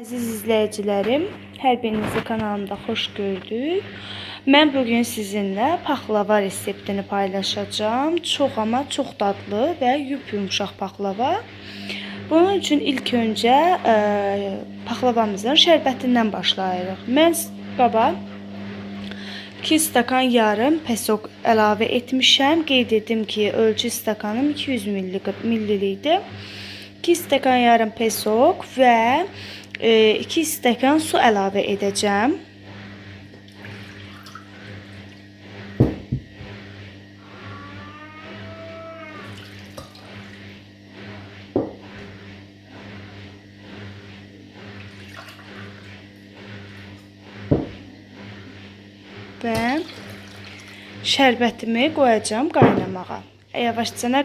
Əziz izləyicilərim, hər birinizi kanalımda xoş gördük. Mən bu gün sizinlə paxlava reseptini paylaşacağım. Çox amma çox dadlı və yumuşaq paxlava. Bunun üçün ilk öncə ə, paxlavamızın şərbətindən başlayırıq. Mən qaba 2 stakan yarım pesok əlavə etmişəm. Qeyd etdim ki, ölçü stakanım 200 ml idi. 2 stakan yarım pesok və 2 stəkan su əlavə edəcəm. Və şərbətimi qoyacağam qaynamağa. Yavaşcana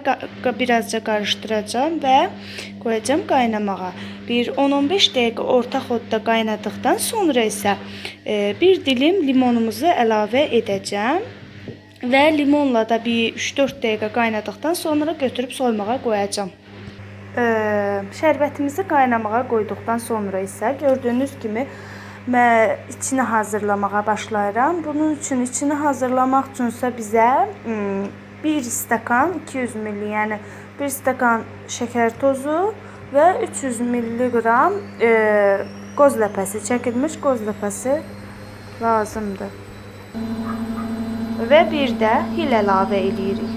birazca qarışdıracağam və qoyacağam qaynamağa. Bir 10-15 dəqiqə orta xodda qaynadıqdan sonra isə e, bir dilim limonumuzu əlavə edəcəm və limonla da bir 3-4 dəqiqə qaynadıqdan sonra götürüb soymağa qoyacağam. E, şərbətimizi qaynamağa qoyduqdan sonra isə gördüyünüz kimi mən içini hazırlamağa başlayıram. Bunun üçün içini hazırlamaq üçünsə bizə 1 stakan 200 ml, yəni 1 stakan şəkər tozu və 300 milliqram e, qoz ləpəsi, çəkilmiş qoz ləpəsi lazımdır. Və bir də hil əlavə eləyirik.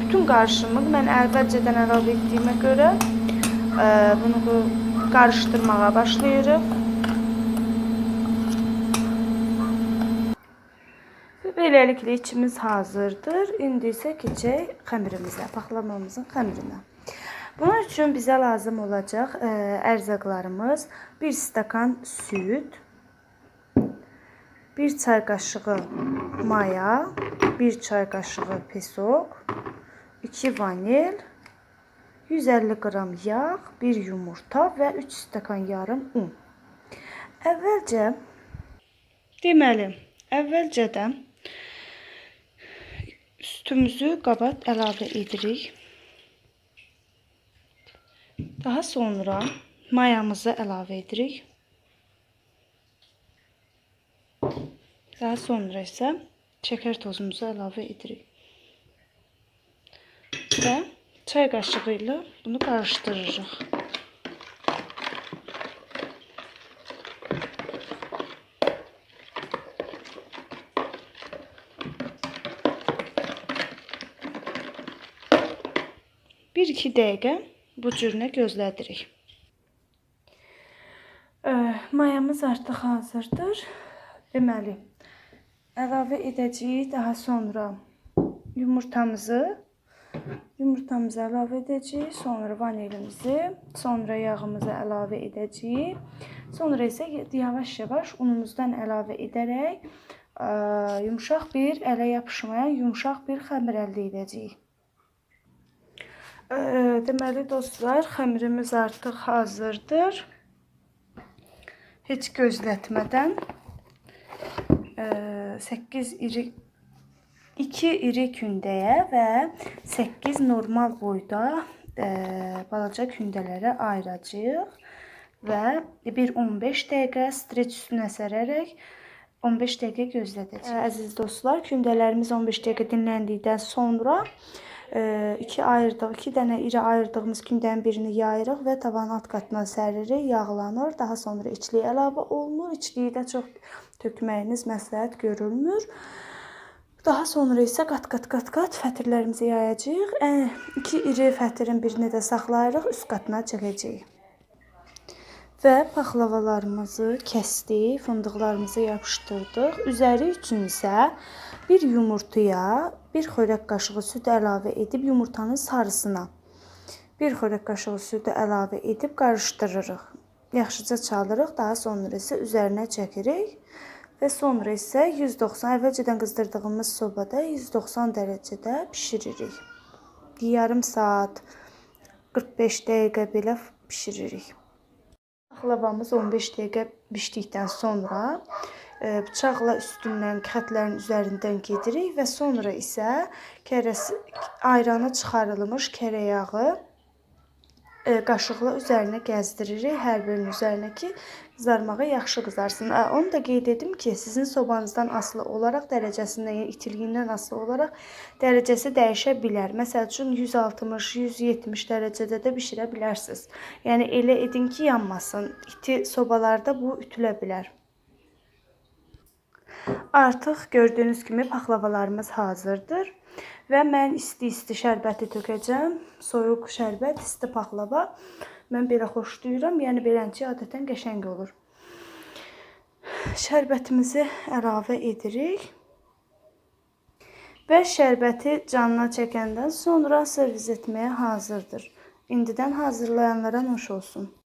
Bütün qarışımı mən əvvəlcədən əlavə etdiyimə görə e, bunu qarışdırmağa başlayırıq. Beləliklə içimiz hazırdır. İndi isə keçək xəmirimizə, paxlamamızın xəmirinə. Bunun üçün bizə lazım olacaq ə, e, ərzaqlarımız 1 stakan süd, 1 çay qaşığı maya, 1 çay qaşığı pesok, 2 vanil, 150 qram yağ, 1 yumurta və 3 stakan yarım un. Əvvəlcə deməli, əvvəlcədən Sütümüzü qaba əlavə edirik. Daha sonra mayamızı əlavə edirik. Daha sonra isə şəkər tozumuzu əlavə edirik. Və çay qaşığı ilə bunu qarışdırırıq. Bir iki dəqiqə bu cürünə gözlədirik. Mayamız artıq hazırdır. Deməli, əlavə edəcəyik daha sonra yumurtamızı yumurtamızı əlavə edəcəyik, sonra vanilimizi, sonra yağımızı əlavə edəcəyik. Sonra isə yavaş-yavaş unumuzdan əlavə edərək yumşaq bir ələ yapışmayan yumşaq bir xəmir əldə edəcəyik. Deməli dostlar, xəmirimiz artıq hazırdır. Heç gözlətmədən 8 iri 2 iri kündəyə və 8 normal boyda balaca kündələrə ayıracağıq və bir 15 dəqiqə streç üstünə sərərək 15 dəqiqə gözlədəcəyik. Əziz dostlar, kündələrimiz 15 dəqiqə dinləndikdən sonra iki ayırdıq, iki dənə iri ayırdığımız kündənin birini yayırıq və tavanın alt qatına səririk, yağlanır. Daha sonra içliyi əlavə olunur. İçliyi də çox tökməyiniz məsləhət görülmür. Daha sonra isə qat-qat qat-qat fətirlərimizi yayacağıq. İki iri fətirin birini də saxlayırıq, üst qatına çəkəcəyik. Və paxlavalarımızı kəsdik, fındıqlarımızı yapışdırdıq. Üzəri üçün isə bir yumurtaya bir xörək qaşığı süd əlavə edib yumurtanın sarısına bir xörək qaşığı südü əlavə edib qarışdırırıq. Yaxşıca çalırıq, daha sonra isə üzərinə çəkirik və sonra isə 190 əvvəlcədən qızdırdığımız sobada 190 dərəcədə bişiririk. Yarım saat 45 dəqiqə belə bişiririk. Paxlavamız 15 dəqiqə bişdikdən sonra e, bıçaqla üstündən xətlərin üzərindən gedirik və sonra isə kərəsi ayranı çıxarılmış kərə yağı e, qaşıqla üzərinə gəzdiririk hər birinin üzərinə ki, qızarmağı yaxşı qızarsın. Ə, Onu da qeyd edim ki, sizin sobanızdan asılı olaraq dərəcəsindən, yəni itilyiyindən asılı olaraq dərəcəsi dəyişə bilər. Məsəl üçün 160, 170 dərəcədə də bişirə bilərsiniz. Yəni elə edin ki, yanmasın. İti sobalarda bu ütülə bilər. Artıq gördüyünüz kimi paxlavalarımız hazırdır. Və mən isti-isti şərbəti tökəcəm. Soyuq şərbət, isti paxlava. Mən belə xoşlayıram. Yəni beləncə adətən qəşəng olur. Şərbətimizi əlavə edirik. Və şərbəti canına çəkəndən sonra servis etməyə hazırdır. İndidən hazırlayanlara nuş olsun.